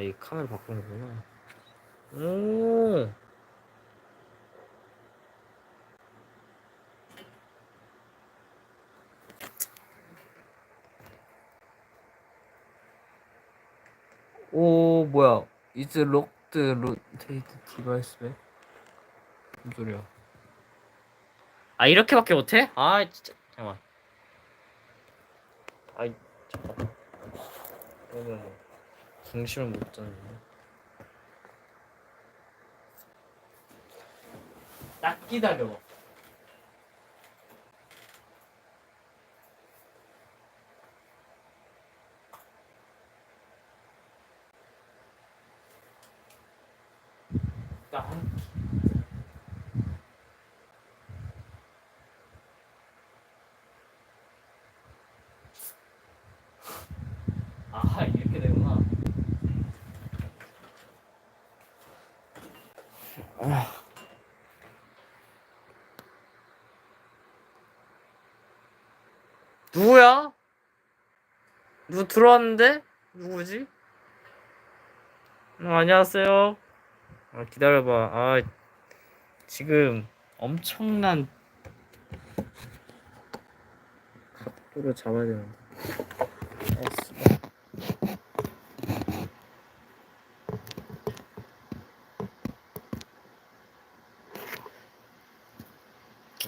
아, 이 카메라 바꾸는 거구나. 오. 오, 뭐야. Is locked rotate device back? 무슨 소리야? 아, 이렇게밖에 못해? 아, 진짜. 잠깐만. 아이, 잠깐만. 그러면 중심을 못 잡는데. 딱 기다려. 딱. 아 이렇게 되구나. 누구야? 누구 들어왔는데? 누구지? 어, 안녕하세요. 아, 기다려봐. 아, 지금 엄청난 각도를 잡아야 되는데. 아.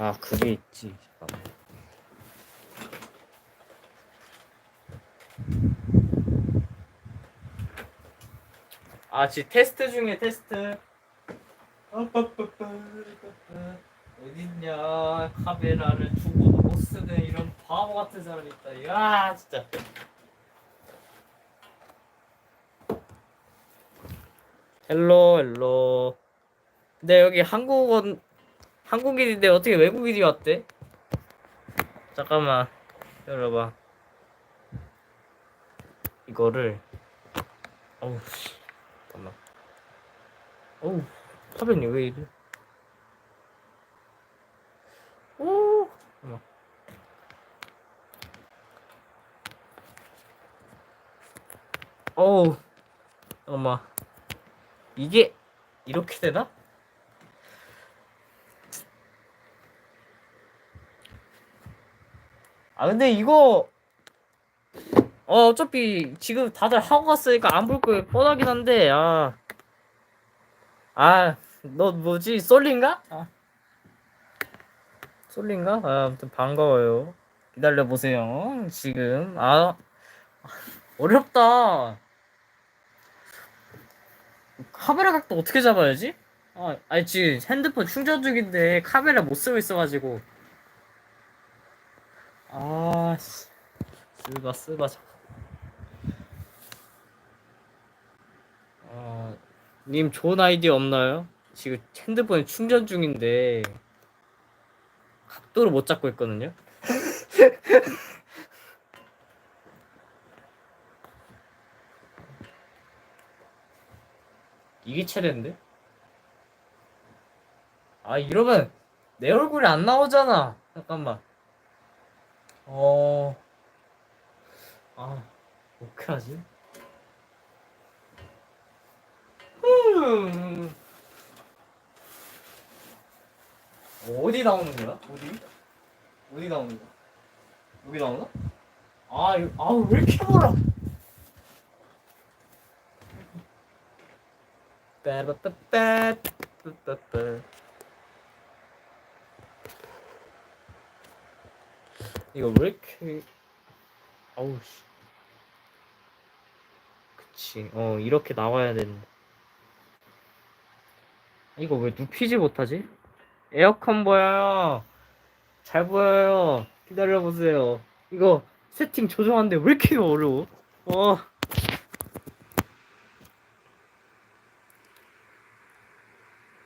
아, 그게 있지. 잠깐만. 아, 지 테스트 중에 테스트. 어딨냐? 카메라를 두고도 못 쓰는 이런 바보 같은 사람이 있다. 야, 진짜. 헬로, 헬로. 근데 여기 한국은 한국인인데 어떻게 외국인이 왔대? 잠깐만. 열어봐. 이거를 어우 씨. 잠깐만. 어우, 화면이 왜 이래? 오, 잠깐만. 어우, 잠깐만. 이게 이렇게 되나? 아 근데 이거 어 어차피 지금 다들 하고 갔으니까 안 볼 거 뻔하긴 한데 아. 아, 너 뭐지? 솔린가? 아. 솔린가? 아, 아무튼 반가워요. 기다려 보세요. 지금 아 어렵다. 카메라 각도 어떻게 잡아야지? 아, 아니 지금 핸드폰 충전 중인데 카메라 못 쓰고 있어가지고. 아, 씨. 쓰바 쓰바. 아, 님 좋은 아이디어 없나요? 지금 핸드폰에 충전 중인데 각도를 못 잡고 있거든요. 이게 최대인데? 아 이러면 내 얼굴이 안 나오잖아. 잠깐만. 어. 아, 어떻게 하지? 음. 어디 나오는 거야? 어디? 어디 나오는 거야? 여기 나오나? 아, 이거, 아우, 왜 이렇게 멀어? 빠바빠빠, 이거 왜 이렇게 아우 씨. 그치. 어 이렇게 나와야 되는데. 이거 왜 눕히지 못하지? 에어컨 보여요. 잘 보여요. 기다려보세요. 이거 세팅 조정하는데 왜 이렇게 어려워? 어.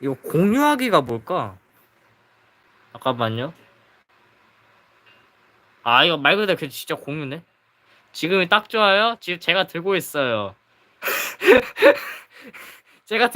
이거 공유하기가 뭘까? 잠깐만요 아 이거 말 그대로 그 진짜 공유네. 지금이 딱 좋아요? 지금 제가 들고 있어요. 제가 들고